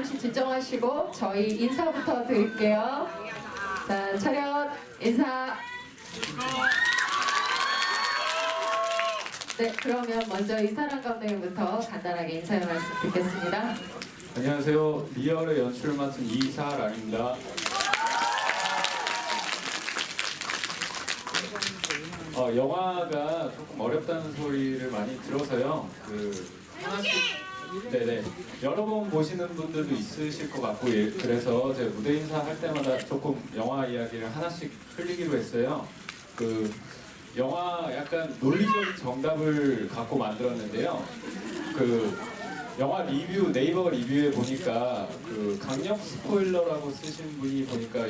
잠시 진정하시고 저희 인사부터 드릴게요. 자, 차렷 인사. 네, 그러면 먼저 이사람 감독님부터 간단하게 인사의 말씀 듣겠습니다. 안녕하세요. 리얼의 연출을 맡은 이사란입니다. 어, 영화가 조금 어렵다는 소리를 많이 들어서요. 그 네네 여러 번 보시는 분들도 있으실 것 같고 예, 그래서 제가 무대 인사할 때마다 조금 영화 이야기를 하나씩 흘리기로 했어요. 그 영화 약간 논리적인 정답을 갖고 만들었는데요. 그 영화 리뷰 네이버 리뷰에 보니까 그 강력 스포일러라고 쓰신 분이 보니까